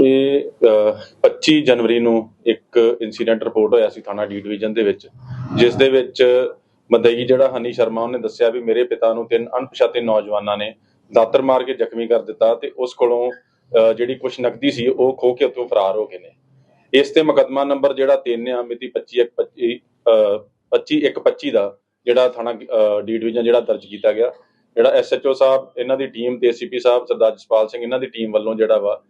ਇਹ 25 ਜਨਵਰੀ ਨੂੰ ਇੱਕ ਇਨਸੀਡੈਂਟ ਰਿਪੋਰਟ ਹੋਇਆ ਸੀ ਥਾਣਾ ਡੀ ਡਿਵੀਜ਼ਨ ਦੇ ਵਿੱਚ ਜਿਸ ਦੇ ਵਿੱਚ ਮਦਈ ਜਿਹੜਾ ਹਨੀ ਸ਼ਰਮਾ ਉਹਨੇ ਦੱਸਿਆ ਵੀ ਮੇਰੇ ਪਿਤਾ ਨੂੰ ਤਿੰਨ ਅਣਪਛਾਤੇ ਨੌਜਵਾਨਾਂ ਨੇ ਦਾਤਰ ਮਾਰ ਕੇ ਜ਼ਖਮੀ ਕਰ ਦਿੱਤਾ ਤੇ ਉਸ ਕੋਲੋਂ ਜਿਹੜੀ ਕੁਛ ਨਕਦੀ ਸੀ ਉਹ ਖੋ ਕੇ ਉੱਥੋਂ ਫਰਾਰ ਹੋ ਗਏ ਨੇ। ਇਸ ਤੇ ਮੁਕੱਦਮਾ ਨੰਬਰ ਜਿਹੜਾ 3 ਆ ਮਿਤੀ 25 ਇੱਕ 25 ਅਹ, 25 ਇੱਕ 25 ਦਾ ਜਿਹੜਾ ਥਾਣਾ ਡੀ ਡਿਵੀਜ਼ਨ ਜਿਹੜਾ ਦਰਜ ਕੀਤਾ ਗਿਆ ਜਿਹੜਾ ਐਸਐਚਓ ਸਾਹਿਬ, ਇਹਨਾਂ ਦੀ ਟੀਮ ਤੇ ਏਸੀਪੀ ਸਾਹਿਬ, ਸਰਦਾਰ ਜਸਪਾਲ ਸਿੰਘ, ਇਹਨਾਂ ਦੀ ਟੀਮ ਵੱਲੋਂ ਜਿਹੜਾ ਵਾ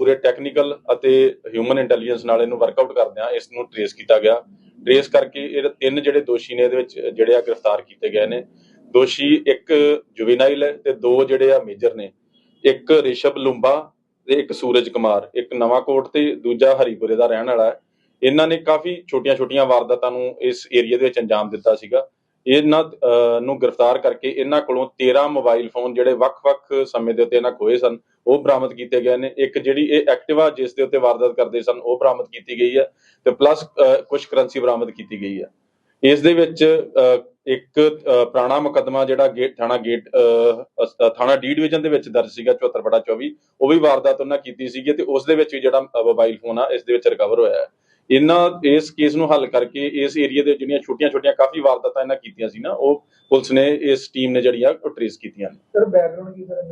ਪੂਰੇ ਟੈਕਨੀਕਲ ਅਤੇ ਹਿਊਮਨ ਇੰਟੈਲੀਜੈਂਸ ਨਾਲ ਇਹਨੂੰ ਵਰਕਆਊਟ ਕਰਦਿਆਂ ਇਸ ਨੂੰ ਟ੍ਰੇਸ ਕੀਤਾ ਗਿਆ। ਟ੍ਰੇਸ ਕਰਕੇ ਇਹ ਤਿੰਨ ਜਿਹੜੇ ਦੋਸ਼ੀ ਨੇ ਇਹਦੇ ਵਿੱਚ, ਜਿਹੜੇ ਆ ਗ੍ਰਿਫਤਾਰ ਕੀਤੇ ਗਏ ਨੇ। ਦੋਸ਼ੀ ਇੱਕ ਜੁਵੇਨਾਈਲ ਹੈ ਤੇ ਦੋ ਜਿਹੜੇ ਆ ਮੇਜਰ ਨੇ। ਇੱਕ ਰਿਸ਼ਭ ਲੁੰਬਾ ਤੇ ਇੱਕ ਸੂਰਜ ਕੁਮਾਰ। ਇੱਕ ਨਵਾਂ ਕੋਟ ਤੇ ਦੂਜਾ ਹਰੀਪੁਰੇ ਦਾ ਰਹਿਣ ਵਾਲਾ ਹੈ। ਇਹਨਾਂ ਨੇ ਕਾਫੀ ਛੋਟੀਆਂ-ਛੋਟੀਆਂ ਵਾਰਦਾਤਾਂ ਨੂੰ ਇਸ ਏਰੀਆ ਦੇ ਵਿੱਚ ਅੰਜਾਮ ਦਿੱਤਾ ਸੀਗਾ। ਇਹਨਾਂ ਨੂੰ ਗ੍ਰਿਫਤਾਰ ਕਰਕੇ ਇਹਨਾਂ ਕੋਲੋਂ 13 ਮੋਬਾਈਲ ਫੋਨ ਜਿਹੜੇ ਵੱਖ-ਵੱਖ ਸਮੇਂ ਦੇ ਉੱਤੇ ਇਹਨਾਂ ਖੋਏ ਸਨ ਉਹ ਬਰਾਮਦ ਕੀਤੇ ਗਏ ਨੇ। ਇੱਕ ਜਿਹੜੀ ਇਹ ਐਕਟਿਵਾ ਜਿਸ ਦੇ ਉੱਤੇ ਵਾਰਦਾਤ ਕਰਦੇ ਸਨ ਉਹ ਬਰਾਮਦ ਕੀਤੀ ਗਈ ਹੈ ਤੇ ਪਲੱਸ ਕੁਝ ਕਰੰਸੀ ਬਰਾਮਦ ਕੀਤੀ ਗਈ ਹੈ। ਇਸ ਦੇ ਵਿੱਚ ਅਹ, ਇੱਕ ਪੁਰਾਣਾ ਮੁਕੱਦਮਾ ਜਿਹੜਾ ਗੇਟ ਥਾਣਾ ਗੇਟ ਅਹ, ਥਾਣਾ ਡੀ ਡਿਵੀਜ਼ਨ ਦੇ ਵਿੱਚ ਦਰਜ ਸੀਗਾ 74 ਬੜਾ 24 ਉਹ ਵੀ ਵਾਰਦਾਤ ਉਹਨਾਂ ਕੀਤੀ ਸੀਗੀ ਤੇ ਉਸ ਦੇ ਵਿੱਚ ਵੀ ਜਿਹੜਾ ਮੋਬਾਈਲ ਫੋਨ ਆ ਇਸ ਦੇ ਵਿੱਚ ਰਿਕਵਰ ਹੋਇਆ ਹੈ। ਇਹਨਾਂ, ਇਸ ਕੇਸ ਨੂੰ ਹੱਲ ਕਰਕੇ ਇਸ ਏਰੀਆ ਦੇ ਜਿਹੜੀਆਂ ਛੋਟੀਆਂ-ਛੋਟੀਆਂ ਕਾਫੀ ਵਾਰਦਾਤਾਂ ਇਹਨਾਂ ਕੀਤੀਆਂ ਸੀ ਨਾ, ਉਹ ਪੁਲਿਸ ਨੇ, ਇਸ ਟੀਮ ਨੇ ਜਿਹੜੀ ਆ, ਉਹ ਟ੍ਰੇਸ ਕੀਤੀਆਂ ਨੇ। ਸਰ ਬੈਕਗ੍ਰਾਉਂਡ ਕੀ ਸਰ